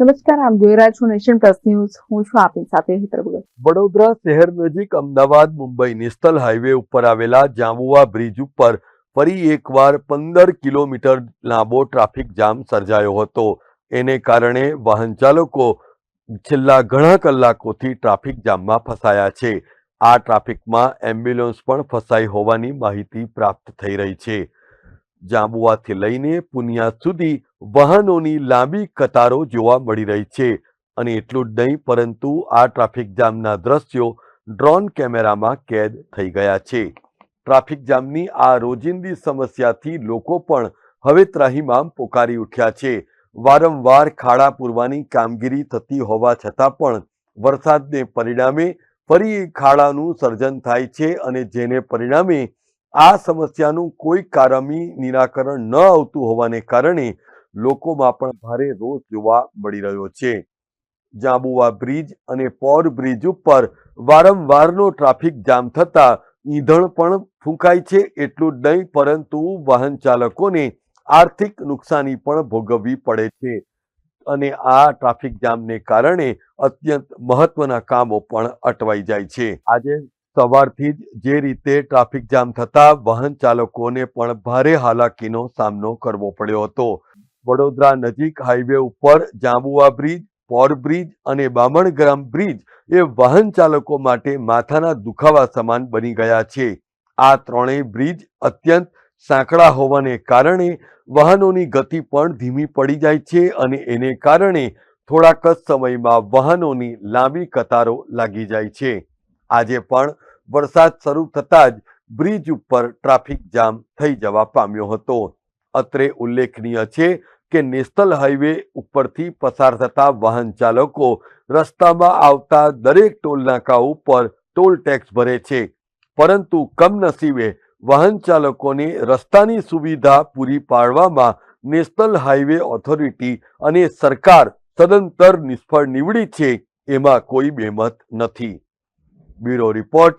નમસ્કાર, આપ જોઈ રહ્યા છો નેશન પ્લસ ન્યૂઝ. હું છું આપની સાથે હેતર વડોદરા શહેર નજીક અમદાવાદ, મુંબઈ નેશનલ હાઈવે ઉપર આવેલા જાંબુવા બ્રિજ ઉપર ફરી એકવાર પંદર કિલોમીટર લાંબો ટ્રાફિક જામ સર્જાયો હતો. એને કારણે વાહન ચાલકો છેલ્લા ઘણા કલાકોથી ટ્રાફિક જામમાં ફસાયા છે. આ ટ્રાફિકમાં એમ્બ્યુલન્સ પણ ફસાઈ હોવાની માહિતી પ્રાપ્ત થઈ રહી છે. જાંબુવાથી લઈને પુનિયા સુધી વાહનોની લાંબી કતારો જોવા મળી રહી છે અને એટલું જ નહીં, પરંતુ આ ટ્રાફિક જામના દ્રશ્યો ડ્રોન કેમેરામાં કેદ થઈ ગયા છે. ટ્રાફિક જામની આ રોજિંદી સમસ્યાથી લોકો પણ હવે ત્રાહિમામ પોકારી ઉઠ્યા છે. વારંવાર ખાડા પૂરવાની કામગીરી થતી હોવા છતાં પણ વરસાદને પરિણામે ફરી ખાડાનું સર્જન થાય છે અને જેને પરિણામે આ સમસ્યાનું કોઈ કારમી નિરાકરણ ન આવતું હોવાને કારણે લોકોમાં પણ ભારે રોષ જોવા મળી રહ્યો છે. જાંબુવા બ્રિજ અને પોર બ્રિજ ઉપર વારંવારનો ટ્રાફિક જામ થતા ઈંધણ પણ ફૂંકાય છે એટલું જ નહીં, પરંતુ વાહન ચાલકોને આર્થિક નુકસાની પણ ભોગવવી પડે છે. અને આ ટ્રાફિક જામને કારણે અત્યંત મહત્વના કામો પણ અટવાઈ જાય છે. આજે સવારથી જ જે રીતે ટ્રાફિક જામ થતા વાહન ચાલકોને પણ ભારે હાલાકીનો સામનો કરવો પડ્યો હતો. વડોદરા નજીક હાઈવે ઉપર જાંબુવા બ્રિજ, પોર બ્રિજ અને બામણગ્રામ બ્રિજ એ વાહન ચાલકો માટે માથાના દુખાવા સમાન બની ગયા છે. આ ત્રણેય બ્રિજ અત્યંત સાંકડા હોવાને કારણે વાહનોની ગતિ પણ ધીમી પડી જાય છે અને એને કારણે થોડાક જ સમયમાં વાહનોની લાંબી કતારો લાગી જાય છે. આજે પણ વરસાદ શરૂ થતાં જ બ્રિજ ઉપર ટ્રાફિક જામ થઈ જવા પામ્યો હતો. અત્રે ઉલ્લેખનીય છે કે નેશનલ હાઈવે ઉપરથી પસાર થતા વાહન ચાલકો રસ્તામાં આવતા દરેક ટોલનાકા ઉપર ટોલ ટેક્સ ભરે છે. પરંતુ કમનસીબે વાહન ચાલકોને રસ્તાની સુવિધા પૂરી પાડવામાં નેશનલ હાઈવે ઓથોરિટી અને સરકાર સદંતર નિષ્ફળ નીવડી છે, એમાં કોઈ બેમત નથી. Bureau report